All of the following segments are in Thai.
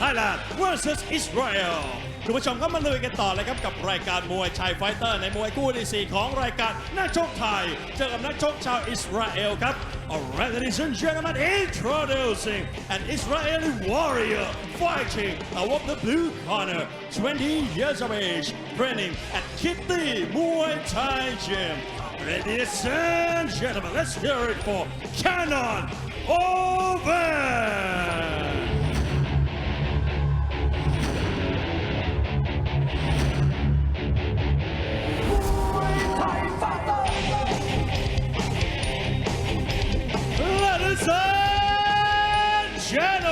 Thailand versus Israel. คุณผู้ชมก็มาลุยกันต่อเลยครับกับรายการมวยไทยไฟเตอร์ในมวยคู่ที่ 4 ของรายการนักชกไทย เจอกับนักชกชาวอิสราเอลครับ Alright, ladies and gentlemen, introducing an Israeli warrior fighting out of the blue corner, 20 years of age, training at Kitty Muay Thai Gym. Ladies and gentlemen, let's hear it for Canon Oven!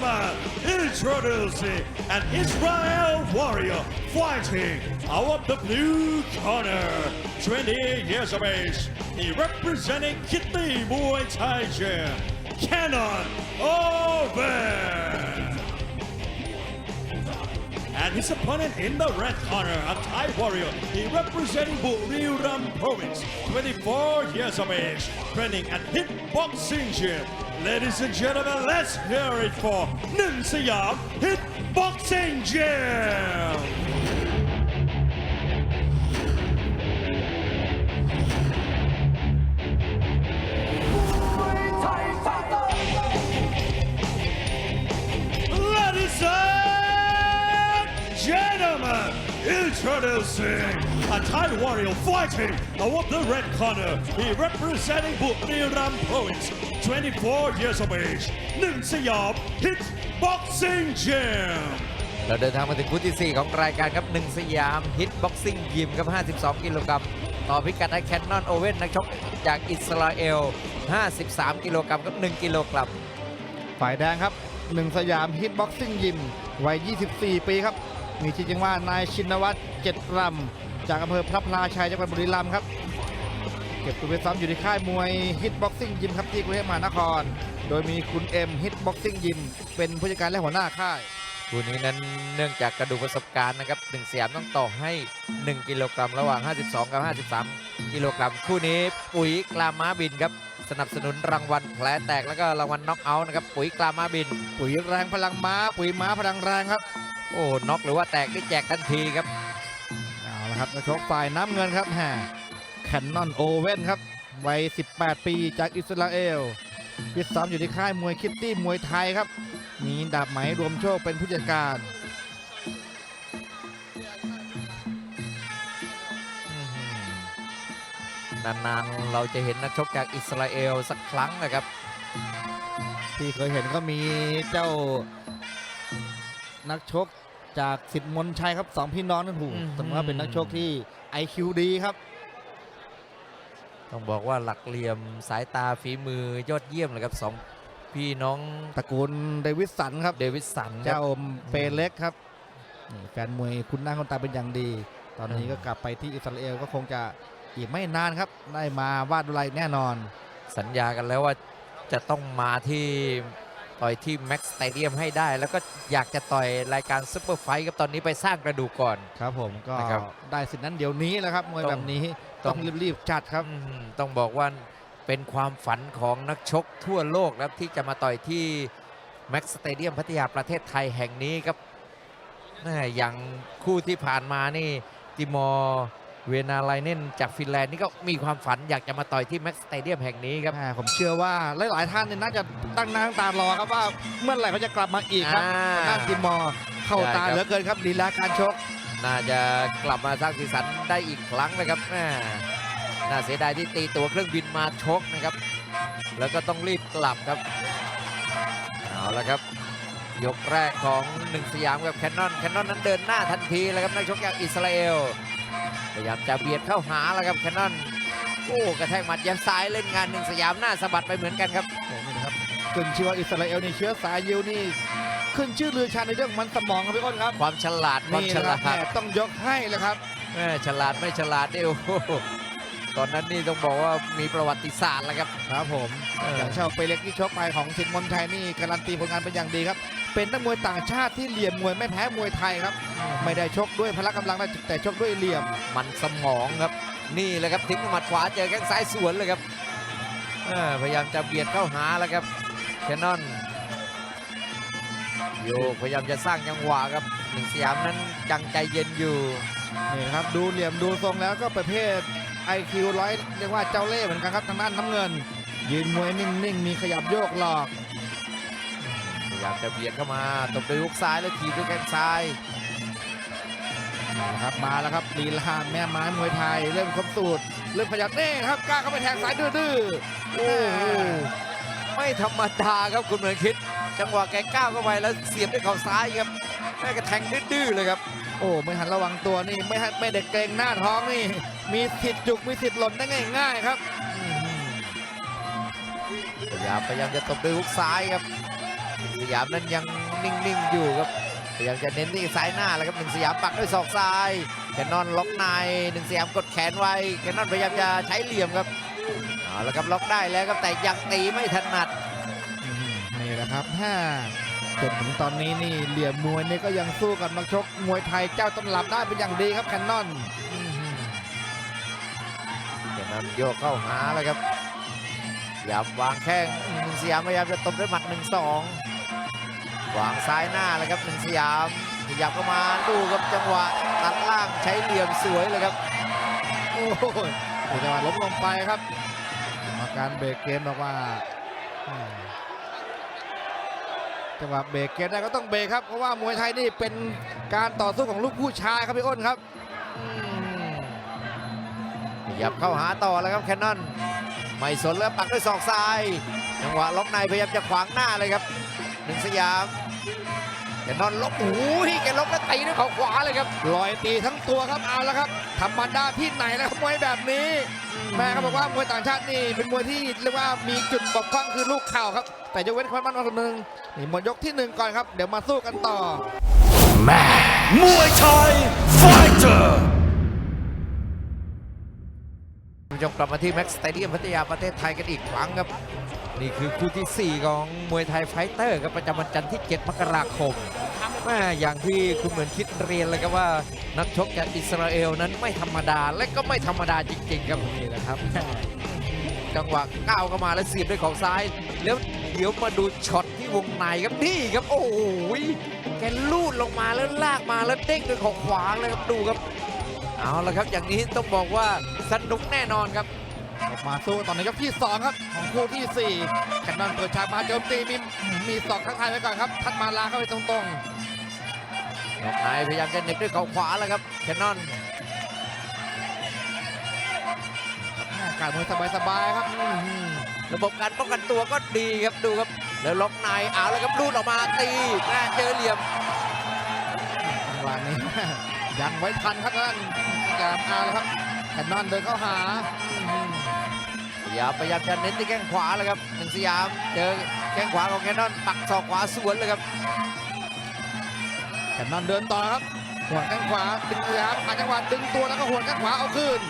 gentlemen, introducing an Israel warrior fighting out of the blue corner. 20 years of age, he representing Kitty Muay Thai Gym, Oven. And his opponent in the red corner, a Thai warrior, he representing Buriram province, 24 years of age, training at Hit Boxing Gym. Ladies and gentlemen, let's hear it for Siam Hit Boxing Gym. Introducing a Thai warrior fighting out of the red corner. He representing Buriram province, 24 years of age. Nin Siam Hit Boxing Gym. เราเดินทางมาถึงคู่ที่ 4 ของรายการครับหนึ่งสยามฮิตบ็อกซิ่งยิมครับ 52 กิโลกรัมต่อพิกัดไอแคนนอนโอเว่นนักชกจากอิสราเอล 53 กิโลกรัมกับ 1 กิโลกรัมฝ่ายแดงครับหนึ่งสยามฮิตบ็อกซิ่งยิมวัย 24 ปีครับ มีชื่อจริงว่านายชินวัตรเจ็ดรำจากอำเภอพระพลาชัยจังหวัดบุรีรัมย์ครับ เก็บตัวเป็นซ้อมอยู่ที่ค่ายมวยฮิตบ็อกซิ่งยิมครับที่กรุงเทพมหานคร โดยมีคุณเอ็มฮิตบ็อกซิ่งยิมเป็นผู้จัดการและหัวหน้าค่ายคู่นี้นั้นเนื่องจากกระดูกประสบการณ์นะครับหนึ่งสยามต้องต่อให้ 1 กิโลกรัมระหว่าง 52 กับ 53 กิโลกรัม คู่นี้ปุ๋ยกลาม้าบินครับสนับสนุนรางวัลแผลแตกแล้วก็รางวัลน็อกเอาท์นะครับปุ๋ยกลาม้าบิน ปุ๋ยแรงพลังม้า ปุ๋ยม้าพลังแรงครับ โอ้น็อกหรือว่าแตกได้แจกทันทีครับเอาละครับนักชกฝ่ายน้ำเงินครับแฮแคนนอนโอเว่นครับวัย 18 ปีจากอิสราเอลฟิตซ้อมอยู่ที่ค่ายมวยคิตตี้มวยไทยครับ มีดาบไหมรวมโชคเป็นผู้จัดการนานๆเราจะเห็นนักชกจากอิสราเอลสักครั้งนะครับ ที่เคยเห็นก็มีเจ้านักชก จากสิทธิ์มนชัยครับสองพี่น้องนั่นถูกอืมแต่ว่าเป็นนักชกที่ IQ ดีครับ ต้องบอกว่าหลักเหลี่ยมสายตาฝีมือยอดเยี่ยมเลยครับสองพี่น้องตระกูลเดวิดสันครับเดวิดสันครับเจ้าเปเล็กครับนี่แฟนมวยคุณหน้าคนตาเป็นอย่างดี ตอนนี้อืมก็กลับไปที่อิสราเอลก็คงจะอีกไม่นานครับ ได้มาวาดดุไรแน่นอน สัญญากันแล้วว่าจะต้องมาที่ ต่อยที่แม็กซ์สเตเดียมให้ได้ แล้วก็อยากจะต่อยรายการซุปเปอร์ไฟท์ครับตอนนี้ไปสร้างกระดูกก่อน ครับผมก็นะครับได้สิทธิ์นั้นเดี๋ยวนี้แหละครับมวยต้องแบบนี้ต้ต้ออง งรีบๆจัดครับ อืมต้องบอกว่าเป็นความฝันของนักชกทั่วโลกนะครับที่จะมาต่อยที่แม็กซ์สเตเดียมพัทยาประเทศไทยแห่งนี้ครับแม่อย่างคู่ที่ผ่านมานี่ติมอร์ เวนาไลเนนจากฟินแลนด์นี่ก็มีความฝันอยากจะมาต่อยที่แม็กซ์สเตเดียมแห่งนี้ครับแหมผมเชื่อว่าหลาย ๆ ท่านเนี่ยน่าจะตั้งหน้าตั้งตารอครับว่าเมื่อไหร่เขาจะกลับมาอีกครับอ่าด้านติมอร์เข้าใช่ตาครับ เหลือเกินครับลีลาการชก น่าจะกลับมาสร้างสีสันได้อีกครั้งนะครับแม่น่าเสียดายที่ตีตั๋วเครื่องบินมาชกนะครับ แล้วก็ต้องรีบกลับครับ เอาละครับ ยกแรกของหนึ่งสยามกับแคนนอน แคนนอนนั้นเดินหน้าทันทีเลยครับนักชกจากอิสราเอล พยายามจะเบียดเข้าหาแล้วครับแคนนอนโอ้กระแทกหมัดยันซ้ายเล่นงานหนึ่งสยามหน้าสะบัดไปเหมือนกันครับนี่นะครับขึ้นชื่อว่าอิสราเอลนี่เชื้อสายยิวนี่ขึ้นชื่อลือชาในเรื่องมันสมองครับพี่อ้นครับ ความฉลาดความนี่ฉนะคลารับดแหมต้องยกให้เลยครับแม่ฉลาดไม่ฉลาดนี่โอ้โหตอนนั้นนี่ต้องบอกว่ามีประวัติศาสตร์แล้วครับครับผมเออออย่างเช่าเปเล็กที่ชกไปของสิทธิ์มนชัยนี่การันตีผลงานเป็นอย่างดีครับ เป็นนักมวยต่างชาติที่เหลี่ยมมวยไม่แพ้มวยไทยครับ ไม่ได้ชกด้วยพละกำลังนะแต่ชกด้วยเหลี่ยมมันสมองครับ นี่แหละครับทิ้งหมัดขวาเจอแข้งซ้ายสวนเลยครับอ่าพยายามจะเบียดเข้าหาแล้วครับแคนนอนโยกพยายามจะสร้างจังหวะครับหนึ่งสยามนั้นยังใจเย็นอยู่นี่ครับดูเหลี่ยมดูทรงแล้วก็ประเภท IQ ร้อยเรียกว่าเจ้าเล่ห์เหมือนกันครับทางด้านน้ำเงิน ยืนมวยนิ่งๆ มีขยับโยกหลอกพ ยายามจะเบียดเข้ามาตบด้วยฮุกซ้ายแล้วถีบด้วยแข้งซ้ายนี่แหละครับมาแล้วครับลีลาแม่ไม้มวยไทย เริ่มครบสูตร เริ่มขยับเน่ครับกล้าเข้าไปแทงสายดื้อๆโอ้โหไม่ธรรมดาครับคุณเหมือนคิด จังหวะแกก้าวเข้าไปแล้วเสียบด้วยเข่าซ้ายครับแม่กระแทงดื้อๆเลยครับ โอ้ไม่หันระวังตัวนี่ไม่ให้ไม่เด็กเกรงหน้าท้องนี่ มีสิทธิ์จุกมีสิทธิ์หล่นได้ง่ายๆครับพยายามพยายามจะตบด้วยฮุกซ้ายครับ สยามนั้นยังนิ่งๆอยู่ครับพยายามจะเน้นที่ซ้ายหน้าแล้วครับหนึ่งสยามปักด้วยศอกซ้ายแคนนอนล็อกในหนึ่งสยามกดแขนไว้แคนนอนพยายามจะใช้เหลี่ยมครับเอาละครับล็อกได้แล้วครับแต่ยังตีไม่ถนัดอืมนี่แหละครับถ้าจนถึงตอนนี้นี่เหลี่ยมมวยนี่ก็ยังสู้กับนักชกมวยไทยเจ้าตำรับได้เป็นอย่างดีครับแคนนอนแคนนอนโยกเข้าหาแล้วครับพยายามวางแข้งหนึ่งสยามพยายามจะตบด้วยหมัดหนึ่งสอง วางซ้ายหน้าแล้วครับหนึ่งสยามขยับเข้ามาดูครับจังหวะตัดล่างใช้เหลี่ยมสวยเลยครับโอ้โหจังหวะล้มลงไปครับกรรมการเบรกเกมบอกว่าอืมจังหวะเบรกเกมได้ก็ต้องเบรกครับเพราะว่ามวยไทยนี่เป็นการต่อสู้ของลูกผู้ชายครับพี่อ้นครับขยับเข้าหาต่อแล้วครับแคนนอนไม่สนแล้วปักด้วยศอกซ้าย จังหวะล็อกในพยายามจะขวางหน้าเลยครับหนึ่งสยาม แคนนอนล็อกโอ้ยแกล็อกแล้วตีด้วยเขาขวาเลยครับลอยตีทั้งตัวครับเอาแล้วครับธรรมดาที่ไหนแล้วครับมวยแบบนี้ แม่เขาบอกว่ามวยต่างชาตินี่เป็นมวยที่เรียกว่ามีจุดบกพร่องคือลูกเข่าครับ แต่ยกเว้นคนมันคนหนึ่งนี่หมดยกที่หนึ่งก่อนครับ เดี๋ยวมาสู้กันต่อมวยไทยไฟเตอร์คุณผู้ชมกลับมาที่แม็กซ์สเตเดียมพัทยาประเทศไทยกันอีกครั้งครับ นี่คือคู่ที่ 4 ของมวยไทยไฟเตอร์ครับประจำวันจันทร์ที่ 7 มกราคมแม่อย่างที่คุณเหมือนคิดเรียนเลยครับว่า นักชกจากอิสราเอลนั้นไม่ธรรมดาและก็ไม่ธรรมดาจริง ๆ ครับนี่แหละครับ จังหวะก้าวเข้ามาแล้วเสียบด้วยเของซ้าย แล้วเดี๋ยวมาดูช็อตที่วงในครับนี่ครับโอ้โหแกลูดลงมาแล้วลากมาแล้วเด้งด้วยเของขวาเลยครับดูครับ เอาละครับอย่างนี้ต้องบอกว่าสนุกแน่นอนครับออก มาสู้ตอนในยกที่ 2 ครับ ของคู่ที่ 4กันนอนเปิดฉากมาโจมตีมีมีศอกทักทายไว้ก่อนครับ ทัดมาลาเข้าไปตรงล็อกในพยายามจะเหน็บด้วยเข่าขวาแล้วครับแคนนอนๆแม่การมวยสบายๆครับอื้อหือระบบการป้องกันตัวก็ดีครับดูครับ แล้วล็อกในเอาแล้วครับลูดออกมาตีแม่เจอเหลี่ยมจังหวะนี้ยังไว้ทันครับท่านพยายามเอาแล้วครับแคนนอนเดินเข้าหาพยา ยามพยายามจะเน้นที่แข้งขวาแล้วครับหนึ่งสยามเจอแข้งขวาของแคนนอนปักศอกขวาสวนเลยครับแคนนอนเดินต่อครับหัวแข้งขวาดึงพยามหาจังหวะดึงตัวแล้วก็หัวแข้งขวาเอาคืน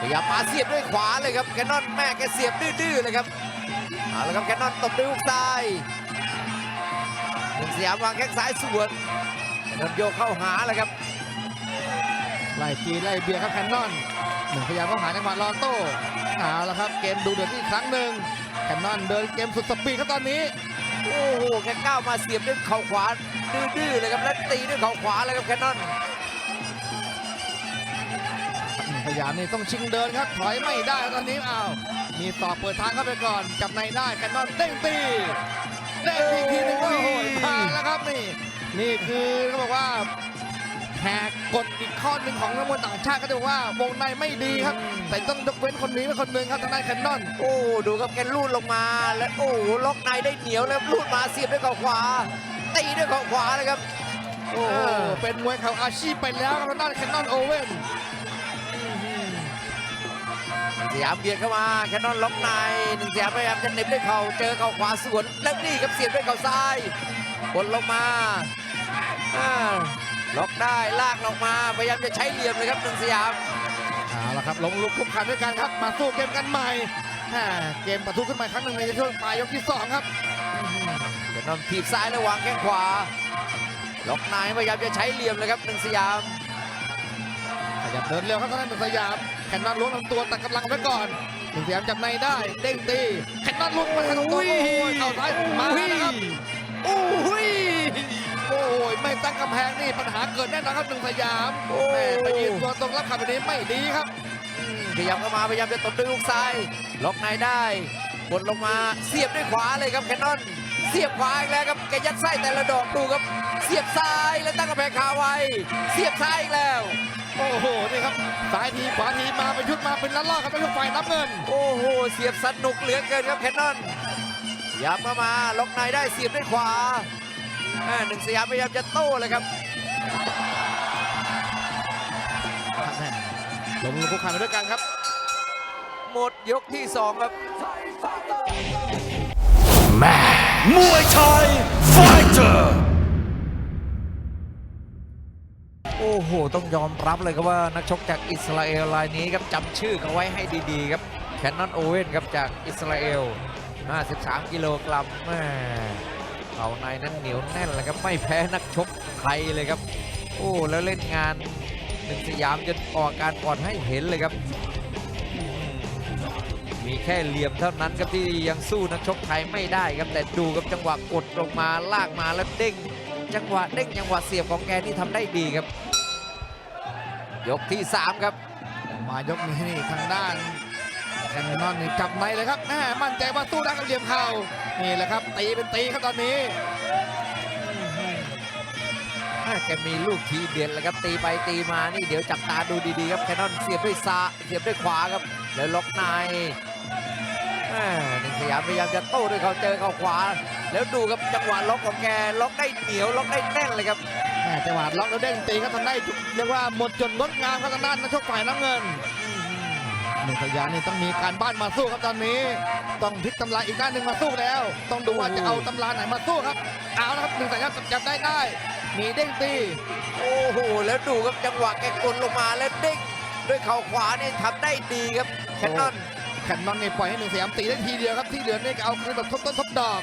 พยายามมาเสียบด้วยขวาเลยครับแคนนอนแม่แกเสียบดื้อๆเลยครับเอาละครับแคนนอนตบด้วยฮุกซ้ายหนึ่งสยามวางแข้งซ้ายสวนแคนนอนโยกเข้าหาเลยครับไล่จีไล่เบียร์ครับแคนนอนหนึ่งพยายามเข้าหาจังหวะรอโต้ เอาละครับ เกมดูเดือดอีกครั้งหนึ่งแคนนอนเดินเกมสุดสปีดครับตอนนี้ โอ้โหแกก้าวมาเสียบด้วยเข่าขวาดื้อๆเลยครับแล้วตีด้วยเข่าขวาเลยครับแคนนอนพยายามนี่ต้องชิงเดินครับถอยไม่ได้ตอนนี้อ้าวมีต่อเปิดทางเข้าไปก่อน จับในได้แคนนอนเด้งตีเด้งตีอีกทีหนึงโอ้โหผ่านแล้วครับนี่ นี่คือเขาบอกว่าแหกกฎอีกข้อหนึ่งของนักมวยต่างชาติก็จะบอกว่าวงในไม่ดีครับ แต่ต้องยกเว้นคนนี้ไว้คนหนึ่งครับทางด้านแคนนอน โอ้ดูครับแกลูดลงมาแล้วโอ้โหล็อกในได้เหนียวแล้วลูดมาเสียบด้วยเข่าขวาตีด้วยเข่าขวาเลยครับโอ้โหเป็นมวยเข่าอาชีพไปแล้วครับทางด้านแคนนอนโอเว่นสยามเบียดเข้ามาแคนนอนล็อกในหนึ่งสยามพยายามจะเหน็บด้วยเข่าเจอเข่าขวาสวนแล้วนี่ครับเสียบด้วยเข่าซ้ายบนลงมาอ่า ล็อกได้ลากลงมาพยายามจะใช้เหลี่ยมเลยครับหนึ่งสยามเอาละครับลงลุกคุกคันด้วยกันครับ มาสู้เกมกันใหม่แม่เกมประทุขึ้นมาอีกครั้งหนึ่งในช่วงปลายยกที่สองครับแคนนอนถีบซ้ายแล้ววางแข้งขวา ล็อกในพยายามจะใช้เหลี่ยมเลยครับหนึ่งสยามขยับเดินเร็วครับทางด้านหนึ่งสยามแขนนอนล้วงลำตัวตัดกำลังไว้ก่อนหนึ่งสยามจับในได้เด้งตีแคนนอนลุกมาทางตรงโอ้ยเข่าซ้ายมาแล้วนะครับโอ้ยโอ้ ยไม่ตั้งกำแพงนี่ปัญหาเกิดแน่นอนครับหนึ่งสยามโอ้แม่ไปยืนตัวตรงรับขับแบบนี้ไม่ดีครับอืมขยับเข้ามาพยายามจะตบด้วยลูกซ้ายล็อกในได้กดลงมาเสียบด้วยขวาเลยครับแคนนอนเสียบขวาอีกแล้วครับแกยัดไส้แต่ละดอกดูครับ เสียบซ้ายแล้วตั้งกระแพงคาไว้ เสียบซ้ายอีกแล้ว โอ้โหนี่ครับซ้ายทีขวาทีมาเป็นชุดมาเป็นละลอกครับเป็นฝ่ายน้ำเงิน โอ้โหเสียบสนุกเหลือเกินครับแคนนอนพยายามเข้ามาล็อกในได้เสียบด้วยขวาแม่ หนึ่งสยามพยายามจะโต้เลยครับลงมือคุกคามไปด้วยกันครับ หมดยกที่สองครับมวยไทยไฟเตอร์โอ้โห ต้องยอมรับเลยครับว่านักชกจากอิสราเอลรายนี้ครับจำชื่อเขาไว้ให้ดีๆครับแคนนอนโอเว่นครับจากอิสราเอล 53 กิโลกรัมแม่ เขาในนั้นเหนียวแน่นเลยครับไม่แพ้นักชกไทยเลยครับ โอ้แล้วเล่นงานหนึ่งสยามจนออกอการก่อนให้เห็นเลยครับ มีแค่เหลี่ยมเท่านั้นครับที่ยังสู้นักชกไทยไม่ได้ครับแต่ดูครับจังหวะกดลงมาลากมาแล้วเด้ง จังหวะเด้งจังหวะเสียบของแกนี่ทำได้ดีครับ ยกที่ 3 ครับ มายกนี้นี่ทางด้าน แคนนอนนี่จับในเลยครับแม่มั่นใจว่าสู้ได้กับเหลี่ยมเข่านี่แหละครับ ตีเป็นตีครับตอนนี้แกมีลูกทีเด็ดเลยครับตีไปตีมานี่เดี๋ยวจับตาดูดีๆครับแคนนอนเสียบด้วยซ้ายเสียบด้วยขวาครับแล้วล็อกในหนึ่งสยามพยายามจะโต้ด้วยเขาเจอเขาขวา แล้วดูครับจังหวะล็อกของแกล็อกได้เหนียวล็อกได้แน่นเลยครับจังหวะล็อกแล้วเด้งตีครับทำได้เรียกว่าหมดจนงดงามครับทางด้านนักชกฝ่ายน้ำเงิน หนึ่งสยามนี่ต้องมีการบ้านมาสู้ครับตอนนี้ ต้องพลิกตำราอีกด้านหนึ่งมาสู้แล้ว ต้องดูว่าจะเอาตำราไหนมาสู้ครับ เอาละครับหนึ่งสยามจับได้ได้ มีเด้งตี โอ้โห แล้วดูครับจังหวะแกกดลงมาแล้วเด้งด้วยเข่าขวานี่ทำได้ดีครับแคนนอนแคนนอนนี่ปล่อยให้หนึ่งสยามตีได้ทีเดียวครับที่เหลือนี่ก็เอาคืนแบบทบต้นทบดอก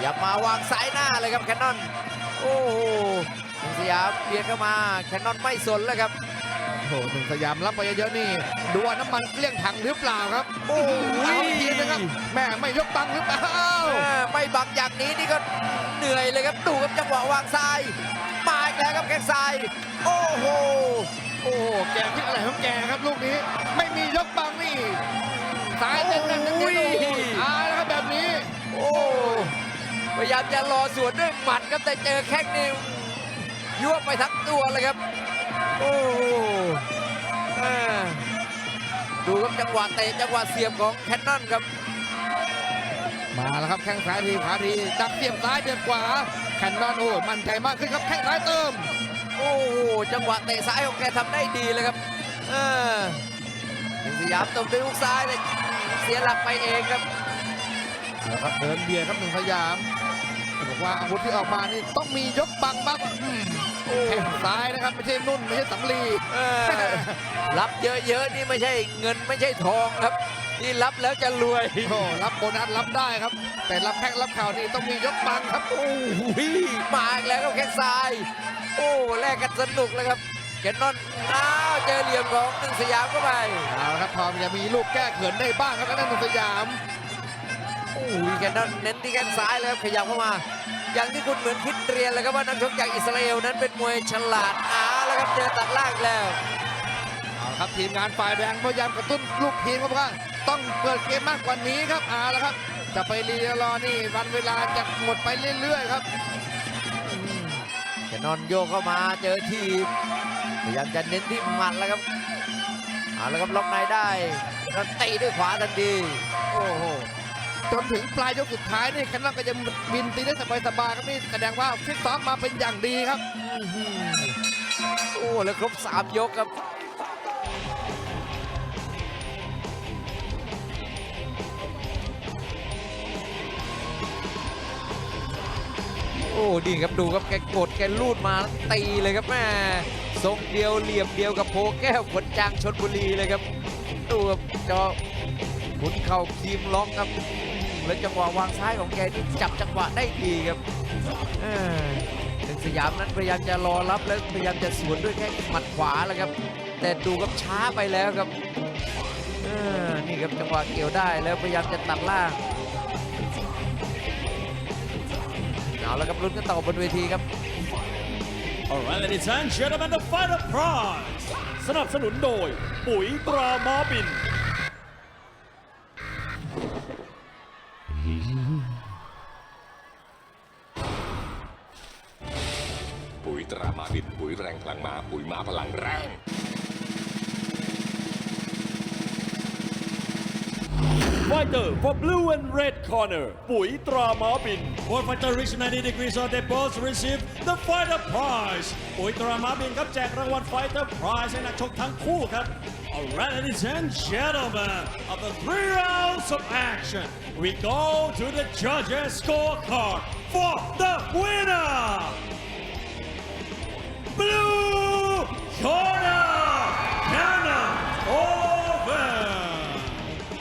อย่ามาวางซ้ายหน้าเลยครับแคนนอน โอ้โหหนึ่งสยามเบียดเข้ามาแคนนอนไม่สนแล้วครับ โอ้โหหนึ่งสยามรับไปเยอะๆนี่ดูว่าน้ำมันเกลี้ยงถังหรือเปล่าครับ โอ้โหเอาอีกทีนะครับแม่ไม่ยกตังค์หรือเปล่าแม่ไม่บังอย่างนี้นี่ก็เหนื่อยเลยครับดูครับจังหวะวางซ้ายมาอีกแล้วครับแข้งซ้ายโอ้โหโอ้โหแกคิดอะไรของแกครับลูกนี้ ไม่มียกบังนี่ซ้ายเน้นๆเน้นๆโอ้โอ้ยโหตายแล้วครับแบบนี้ โอ้พยายามจะรอสวนด้วยหมัดครับแต่เจอแข้งนี่ยั่วไปทั้งตัวเลยครับ โอ้โหดูครับจังหวะเตะจังหวะเสียบของแคนนอนครับ มาแล้วครับแข้งซ้ายทีขาทีดักเสียบซ้ายเบียดขวาแคนนอนโอ้มั่นใจมากขึ้นครับแข้งซ้ายเติม โอ้โหจังหวะเตะซ้ายของแกทำได้ดีเลยครับเออหนึ่งสยามตบด้วยลูกซ้ายแต่เสียหลักไปเองครับแล้วครับเดินเบียดครับหนึ่งสยามบอกว่าอาวุธที่ออกมานี่ต้องมียกบังบ้าง แข้งซ้ายนะครับ ไม่ใช่นุ่น ไม่ใช่สำลีเออรับเยอะๆนี่ไม่ใช่เงินไม่ใช่ทองครับ นี่รับแล้วจะรวย โอ้รับโบนัสรับได้ครับ แต่รับแข้งรับข่าวนี่ต้องมียกบังครับ โอ้โหมาอีกแล้วครับแข้งซ้าย โอ้แลกกันสนุกเลยครับแกนนอนอ้าวเจอเหลี่ยมของหนึ่งสยามเข้าไปเอาละครับพอจะมีลูกแก้เขินได้บ้างครับทางด้านหนุ่มสยาม โอ้ยแกนนอนเน้นที่แข้งซ้ายเลยครับขยับเข้ามา อย่างที่คุณเหมือนคิดเรียนเลยครับว่านักชกจากอิสราเอลนั้นเป็นมวยฉลาดอ้าวแล้วครับเจอตัดล่างอีกแล้วเอาละครับทีมงานฝ่ายแดงพยายามกระตุ้นลูกทีมครับว่าต้องเปิดเกมมากกว่านี้ครับเอาละครับ จะไปรีรอนี่วันเวลาจะหมดไปเรื่อยๆครับแกนนอนโยกเข้ามาเจอทีบพยายามจะเน้นที่หมัดแล้วครับเอาแล้วครับล็อกในได้แล้วเตะด้วยขวาทันทีโอ้โห จนถึงปลายยกสุดท้ายนี่คนนนก็ยังบินตีได้สบายๆครับนี่แสดงว่าฟิตซ้อมมาเป็นอย่างดีครับโอ้แล้วครบสามยกครับโอ้ดีครับดูครับแกกดแกลูดมาตีเลยครับแม่ทรงเดียวเหลี่ยมเดียวกับโพแก้วขนจางชนบุรีเลยครับดูครับจอหมุนเข่าคีมล็อกครับ แล้วจังหวะวางซ้ายของแกนี่จับจังหวะได้ดีครับเออหนึ่งสยามนั้นพยายามจะรอรับแล้วพยายามจะสวนด้วยแค่หมัดขวาแล้วครับ แต่ดูครับช้าไปแล้วครับเออนี่ครับจังหวะเกี่ยวได้แล้วพยายามจะตัดล่างเอาแล้วครับลุ้นกันต่อบนเวทีครับ Alright ladies and gentlemen the fighter prize สนับสนุนโดย ปุ๋ยตราม้าบิน Fighter for blue and red corner. ปุ๋ยตราม้าบิน Both fighter reach 90 degrees on the both receive the fighter prize. ปุ๋ยตราม้าบินครับแจกรางวัล fighter prize ให้นักชกทั้งคู่ครับ Alright ladies and gentlemen of the three rounds of action we go to the judges scorecard for the winner. Blue corner.